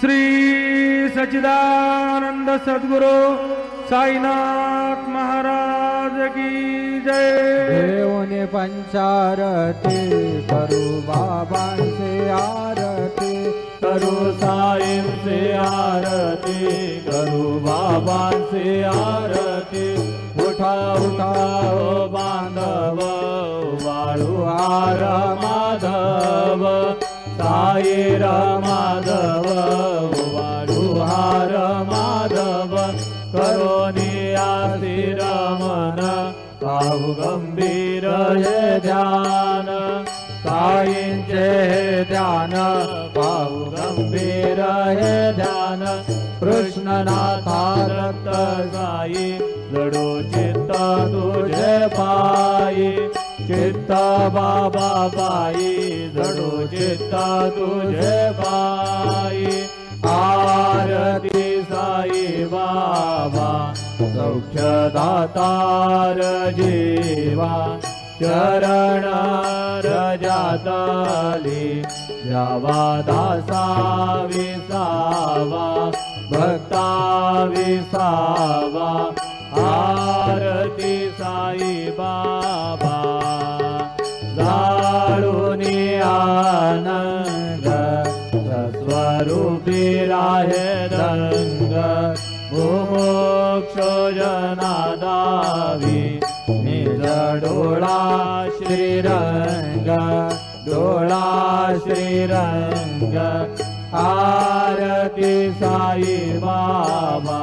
श्री सचिदानंद सद्गुरु साईनाथ महाराज की जय। देवने पंचारती करू बाबांचे आरती करू साईंचे आरती करू बाबांचे आरती. उठा उठा बांधव वाळू आर माधव. माधव हार माधव करोनी आसी रमन पाहू गंभीर हे ध्यान हे ध्यान पाहू गंभीर हे ध्यान कृष्णनाथा रक्त साई जडो चित्त तुझे पायी चित्त बाबा पायी जडो चित्त तुझे पायी आरती साई बाबा सौख्यदातार जीवा चरण रजातली जावा दासा विसावा। भक्ता विसावा। आरती साई बाबा स्वरूपी राहे रंग मोक्ष जनादावी निज डोळा श्रीरंग आरती साई बाबा।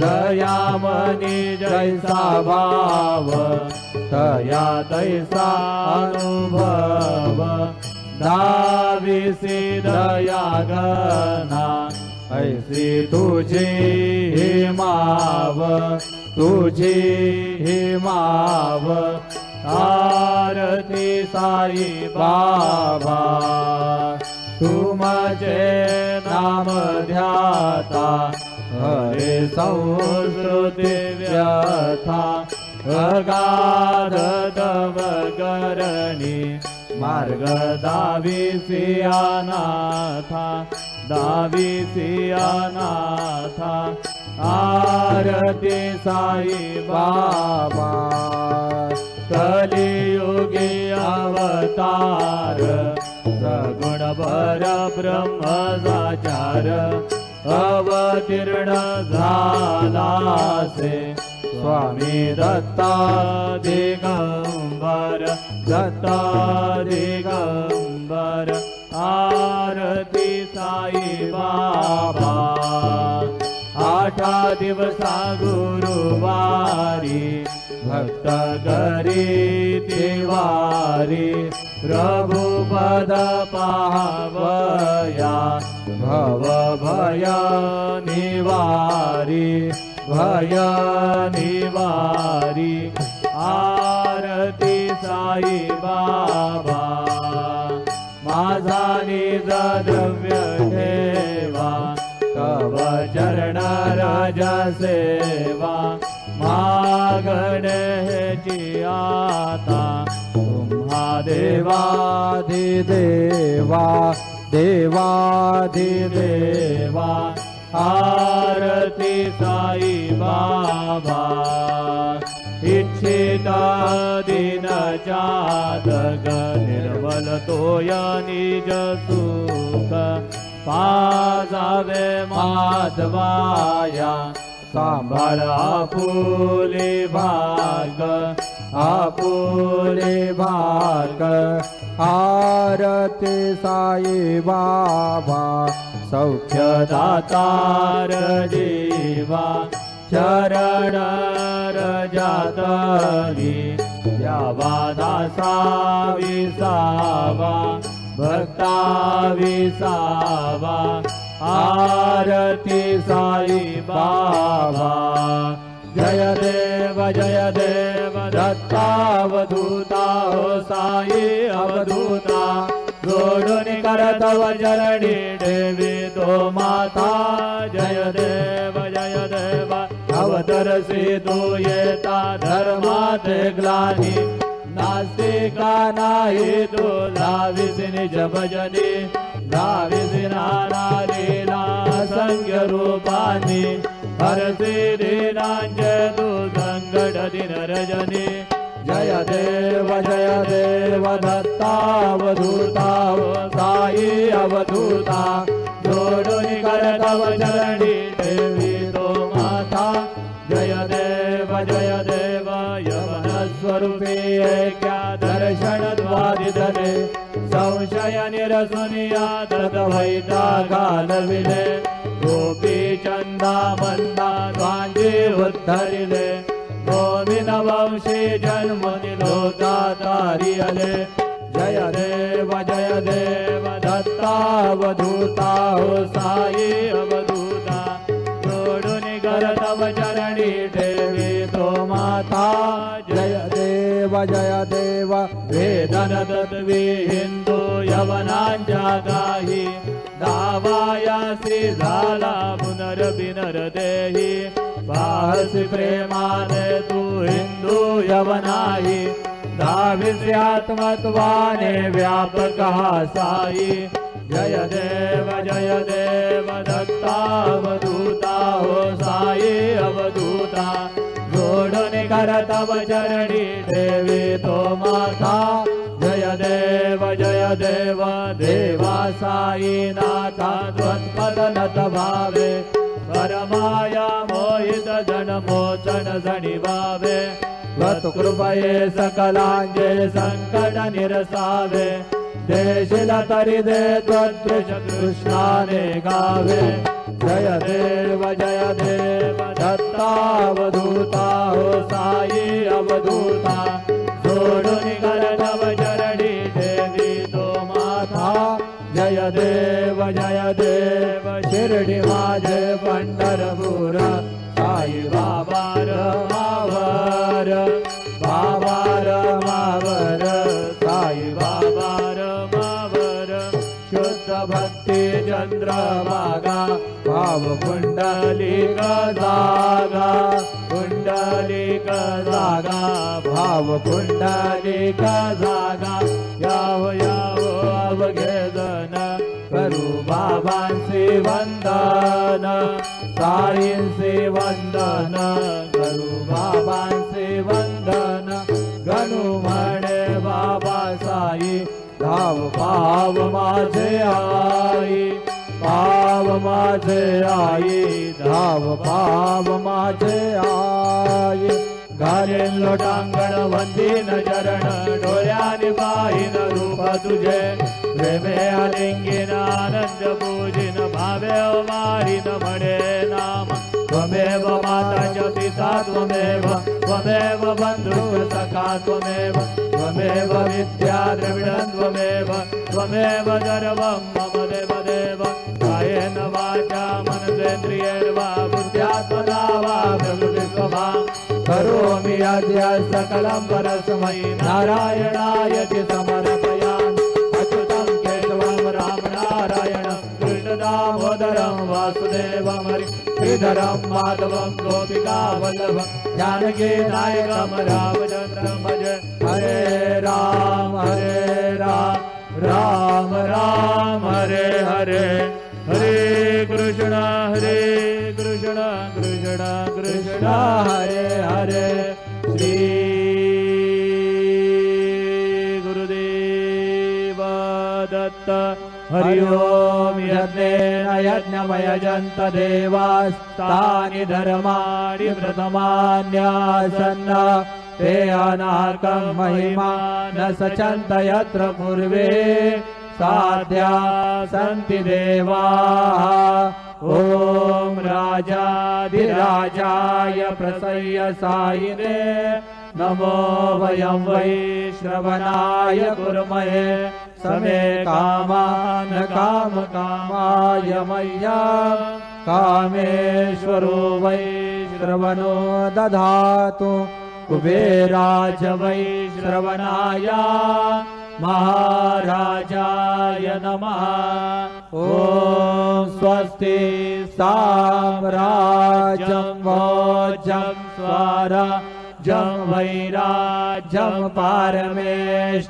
जयामनी जैसा भाव तया तैसा अनुभव तुझी हिमाव आरती साई बाबा। तुमचे नाम ध्याता हरे संस्कृती व्यथा अगाध तव दाविसियानाथा दाविसियानाथा आरती साई बाबा कलियुगी अवतार सगुण बर ब्रह्मचार अवतीर्ण झालासे स्वामी दत्ता दिगंबर दत्ता दिगंबर आरती साई बाबा आठा दिवसा गुरुवारी भक्त गरी तिवारी प्रभुपद पावया भव भय निवारी भय निवारी आरती साई बाबा, माझा निज द्रव्य तव चरण राजा सेवा, मागणे ह्याची आता तुम्हा देवाधिदेवा देवाधिदेवा, आरती साई बाबा. इच्छिता दिन जातक निर्मल तोय निज सुख। पाजावे माधवाया सांभाळ आपुले भाग आपुले भाग। आरती बाबा सौख्यदातार जीवा द्यावा दासा विसावा भक्ता विसावा आरती साई बाबा जय देव जय देव दत्तावधूता हो साई अवधूता। जोडून करतव जरणी देवी तो माता जय देव अवतरसि दूयता धर्मात् ग्लानि नास्ति का नाहि दुर्धाविसि निज भजने। धाविसि नानालीला सङ्गरूपानि हरसि दीनाञ्जतु सङ्गटदिनरजने जय देव जय देव, दत्तावधूताव सायि अवधूता। जोडुनि करतव जल स्वरूपी ऐक्या दर्शन द्वादिधने संशय निरसुनिया ददवैता कालविले गोपी गोविंद वंशी जन्मनि लोकातारियले जय देव जय देव दत्तावधूता हो साई अवधूता जोडून कर तव चरणी देवी तो माता देव जय देव। वेदन तत्वी हिंदू यवनांच्या काही दावायासी झाला पुनर्बिनर देही पाहसी प्रेमाने तू हिंदू यवनाही। दाविसी आत्मत्वाने व्यापक साई जय देव जय देव, दत्तावधूता हो साई अवधूता। तव चरणी देवी तो माता। जय देव जय देव देवा साई नाथा त्वत्पदनत भावे परमाया मोहित जन मोचन जणि भावे त्वत्कृपये सकलांजे संकट निरसावे। देशिल तरी दे त्वदृश कृष्णाने गावे जय देव जय देव दत्तावधूता हो साई अवधूता। सोडून कर तव चरणी देवी तो माता। जय देव जय देव पंढरपूर। साई बाबा चंद्रभागा, भाव कुंडलिक जागा कुंडलिक जागा भाव कुंडलिक जागा याव याव अवघेदन करू बाबांचे वंदन साईंचे वंदन करू बाबांचे पाव पाव माझे आई पाव माझे आई धाव पाव माझे आई गाने लोटांगण वंदी न चरण डोळ्याने पाहिन रूप तुझे प्रेमे आलिंगिन आनंद पूजिन भावे न म्हणे नाम त्वमेव माता च पिता त्वमेव त्वमेव बन्धुः सखा त्वमेव त्वमेव विद्या द्रविडं त्वमेव त्वमेव सर्वं मम देव देव कायेन वाचा मनसेन्द्रियेण वा बुद्ध्यात्मना वा प्रकृतिस्वभा करोमि अद्य सकलं परस्मै नारायणाय समर्पयामि। वासुदेवं श्रीधरं माधवं गोपिकावल्लभं जानकी नायकं रामचन्द्रं भज हरे राम हरे राम। राम राम, हरे हरे। हरे कृष्ण हरे कृष्ण कृष्ण कृष्ण। हरे हरे। श्री गुरुदेव दत्त। हरि ओम यज्ञेन यज्ञमयजन्त देवास्तानि धर्माणि प्रथमान्यासन्न ते अनार्कं महिमा न सचन्त यत्र पूर्वे साध्या सन्ति देवाः। ॐ राजाधिराजाय प्रसय्य सायिने नमो वयं वै श्रवणाय कुर्महे समे कामान् कामकामाय मय्या कामेश्वरो वै श्रवणो दधातु। कुबेराज वै श्रवणाय महाराजाय नमः। ॐ स्वस्ति साम्राज्यं भोजं स्वराजं वैराज्यं पारमेष्टमराजं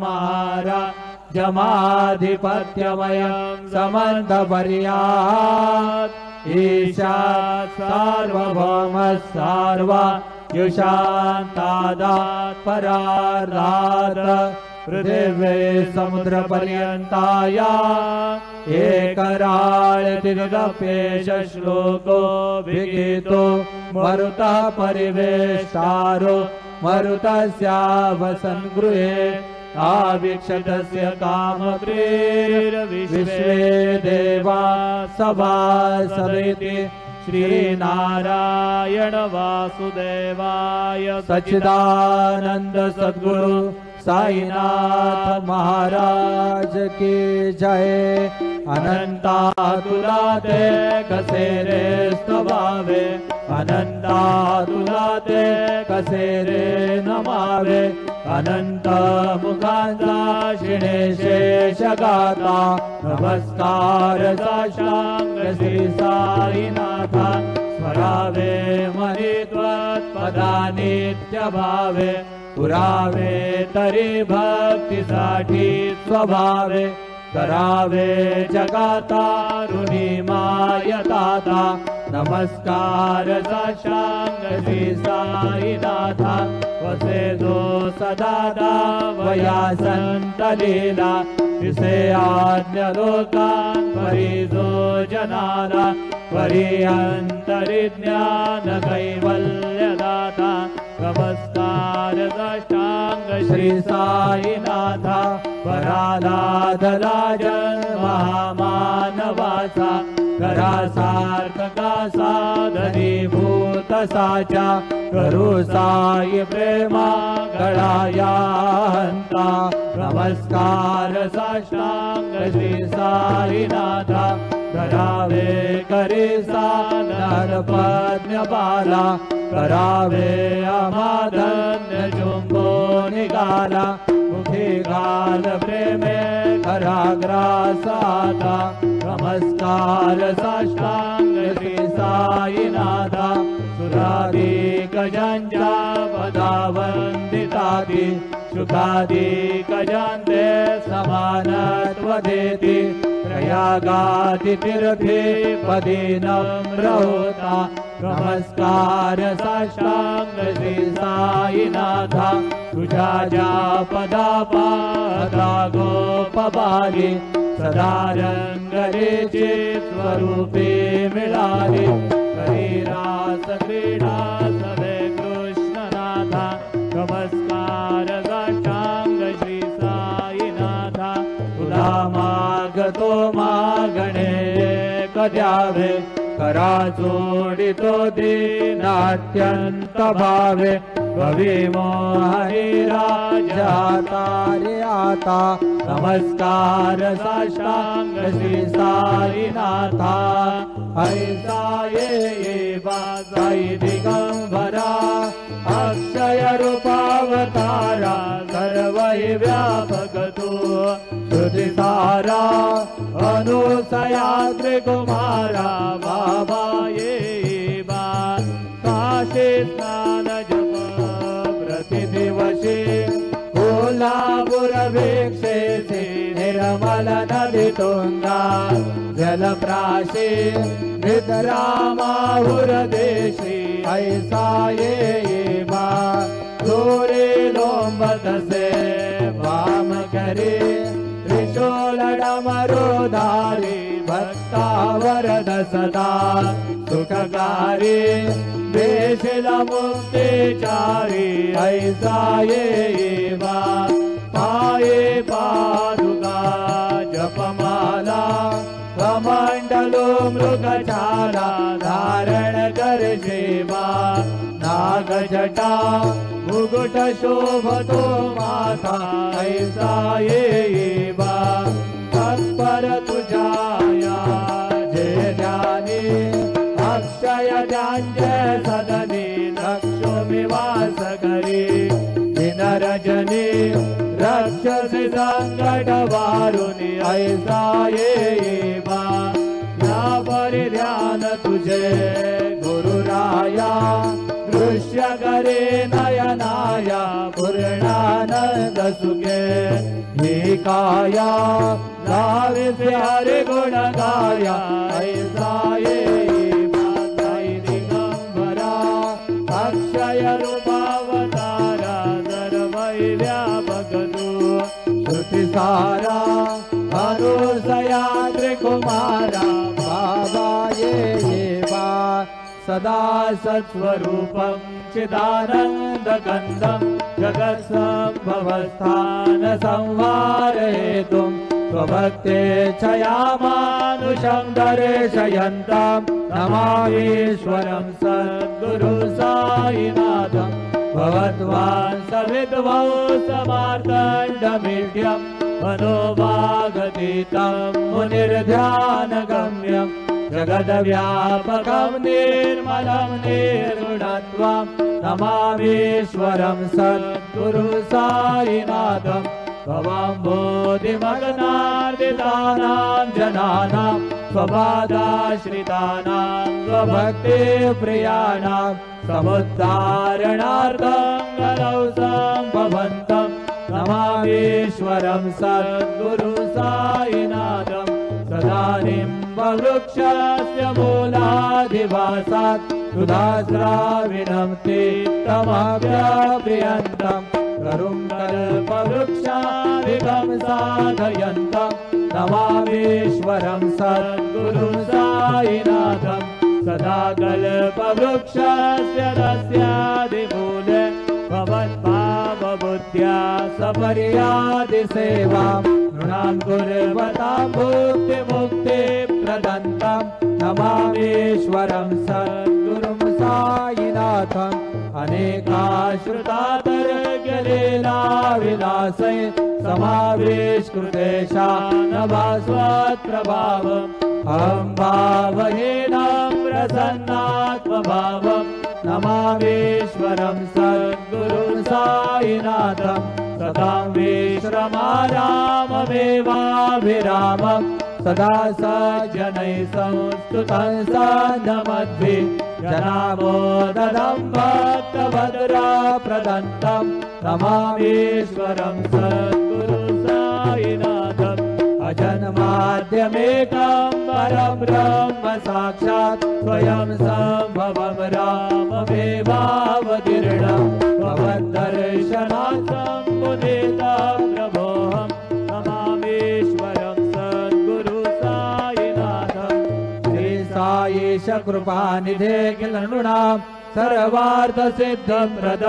महाराजमाधिपत्यमयं समन्तपर्यात्। ईशा सार्वभौमः सार्वा युषान्तादात् परार्धात् पृथिवे समुद्रपर्यन्ताया एकराळतिरप्येष श्लोको विगीतो मरुतः परिवेष्टारो मरुतस्यावसन् गृहे आवीक्षतस्य कामप्रेर्विश्वे देवा सभासवेति श्रीनारायण वासुदेवाय सच्चिदानंद सद्गुरु साईनाथ महाराज की जय। अनन्ता ते कसे रे स्तवावे अनन्ता ते कसे रे नमावे। अनन्त शिणे शेषगाता नमस्कार साशांग श्री साईनाथा। स्मरावे मनी त्वत्पदा नित्यभावे पुरावे तरी भक्तीसाठी स्वभावे करावे जगातारुणी मायताता नमस्कार जो सदादा वया संत लीला। विसे आज्ञ लोकां परि जो जनाला परि कैवल्यदाता नमस्कार दष्टांग श्री साईनाथा पराधाधराजन महामानवाचा घरासार्थका साधनी भूत साचा करू साई प्रेमा गळाया हंता नमस्कार साष्टांग श्री साईनाथा करावे पद्म बाला करावे अमाधन्य चुंबो निघाला मुखी घाल प्रेमे कराग्रासाता नमस्कार साष्टांग श्री साईनाथा सुरादी गजांच्या पदावंदिताती सुखादी गजांते समानत्व देती त्रयागाति तीर्थे पदी नम्र होता नमस्कार ज्या पदा पादा गोपबाली। सदा रंगरेचे स्वरूपे मिळाले रास क्रीडा सवे कृष्णनाथा। नमस्कार मागणे कद्यावे करा जोडितो दीनात्यंत भावे भविमो हरिराजा तारे आता नमस्कार ऐसा ये साई दिगंबरा अक्षय रूपावतारा सर्व व्यापक तू श्रुति सारा अनुसया त्रिकुमारा बाबा ये बा काशी प्रतिदिवशी कोल्हापुर वीक्षेचे निर्मल नदी तोंगा जलप्राशी निद्रामाहुर देशी डमरुधारी भक्तावरद सदा। सुखकारी देशिल मुक्तिचारी ऐसा ये बा पाये पादुका जपमाला कमंडलो मृगचाला धारण कर सेवा। नागजटा मुकुट शोभतो माथा ऐसा ये बा तत्पर तुझाया जय ज्ञानी अक्षय ज्ञानजय सदनी लक्ष्मीवास करी। दिनरजनी रक्षसी संकट वारुनी ऐसा ये परिध्यान तुझे गुरुराया दृश्य करे नयनाया पूर्णानंद सुखे। ही काया विारिगुणदायतायै मातयि निगम्भरा अक्षयरूपावतारा सारा भगलो श्रुतिसारा धनुषया ऋकुमारा मादाय सदा सत्स्वरूपं चिदानन्दगन्धं जगत्सम्भवस्थानसंवारयितुम्। स्वभक्ते छयामानुषं दर्शयन्तं नमामीश्वरं सद्गुरु साईनाथं। भवद्वान् सविद्वौ समार्तण्डमीड्यं मनोभागतीतं मुनिर्ध्यानगम्यम् जगद्व्यापकं निर्मलं निर्गुणत्वं नमामीश्वरं सद्गुरु साईनाथं भवां बोधिमग्नार्दितानां जनानां स्वबाधाश्रितानां स्वभक्तिप्रियाणां समुद्धारणार्थं गलौ सम्भवन्तं। नमामीश्वरं सद्गुरु साईनाथं सदा निम्बवृक्षस्य मूलाधिवासात् सुधास्राविणं तीर्थमव्यप्रियन्तं करुं कल्पवृक्षादिकं साधयन्तं। नमामीश्वरं सद्गुरुं साईनाथं। सदा कल्पवृक्षस्य तस्यादिमूले भवत्पावबुद्ध्या सपर्यादिसेवां। नृणां कुर्वतां भुक्तिमुक्तिप्रदन्तं नमामीश्वरं सद्गुरुं साईनाथम् अनेकाश्रुतातर्गलीलाविलासै समाविष्कृतेशा नभास्वत्प्रभावम्। अहं भावहीनं प्रसन्नात्मभावम्। नमामीश्वरं सद्गुरुं साईनाथं। सदां विश्रमाराममेवाभिरामं सदा स जनैः संस्तुतं साधमद्भि जनामोदनं भक्तभद्राप्रदन्तं नमामीश्वरं सद्गुरु साईनाथम् अजन्माद्यमेकं परं ब्रह्म साक्षात् स्वयं सम्भवं राममेवावतीर्णं भवद्दर्शनात् सम्मुदितं प्रभोऽहं श्रीसायीश कृपानिधे किल नृणां सर्वार्थसिद्धं प्रद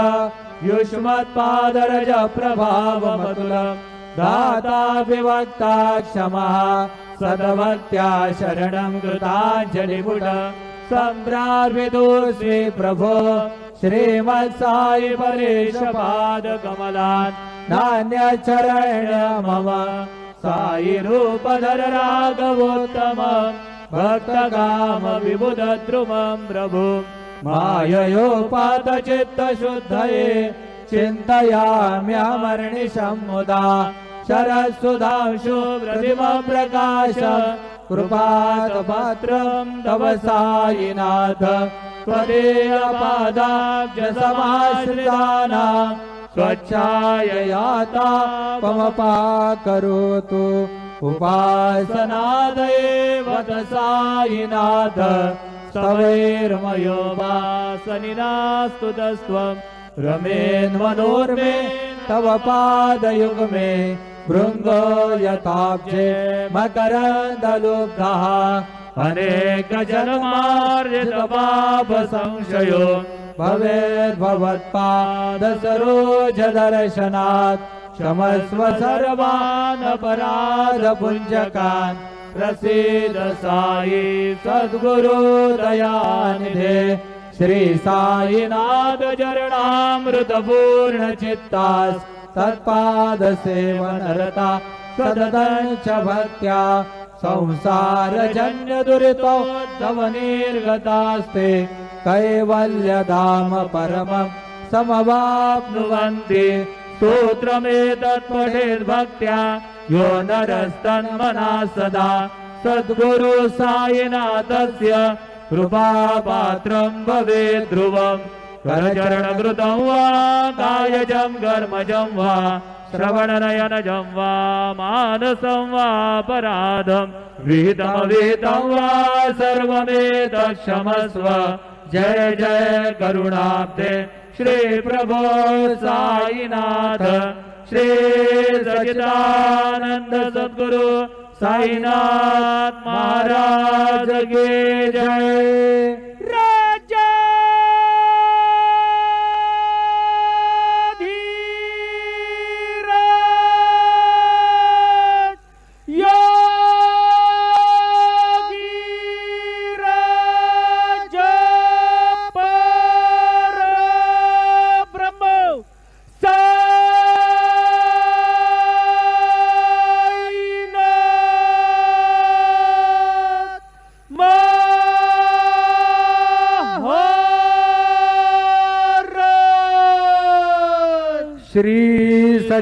युष्मत्पादरज प्रभावमतुलम् दाता विवक्ता क्षमः सदभक्त्या शरणं कृताञ्जलिपुट सम्प्रार्पितोऽस्मि प्रभो श्रीमत्सायि परेशपादकमलान् नान्यचरण मम। सायि रूपधर राघवोत्तम विबुधद्रुमं प्रभु। माययोपातचित्तशुद्धये चिन्तयाम्यमर्निशं मुदा शरत्सुधांशु प्रतिमप्रकाश कृपातपात्रं तव सायिनाथ त्वदीयपादाब्जसमाश्रितानां स्वच्छाययाता पमपा करोतु उपासनादये वद सायिनाथ स्तवैर्मयो वासनिनास्तु तस्त्वम् रमेन्मनोर्मे तव पादयुग्मे भृङ्गो यथाब्जे मकरन्दलुब्धः। अनेकजन्मार्जितपापसंशयो भवेद्भवत्पादसरोजदर्शनात् सर्वान् अपराधपुञ्जकान् प्रसीद साई सद्गुरु दयानिधे। श्री साईनाथ चरणामृतपूर्ण चित्तास् तत्पाद सेवनरता सददञ्च भक्त्या। दुरितो तव निर्गतास्ते। कैवल्यधाम परमं समवाप्नुवन्ति स्तोत्रमेतत् पठेद्भक्त्या यो नरस्तन्मना सदा। सद्गुरु साईनाथस्य कृपापात्रं भवेत् ध्रुवम् करचरणकृतं वा कायजं कर्मजं वा श्रवणनयनजं वा मानसं वा पराधं विहितमविहितं वा सर्वमेतत्क्षमस्व। जय जय करुणाब्दे श्रीप्रभो साईनाथ श्री सचिदानंद सद्गुरु साईनाथ महाराज के जय।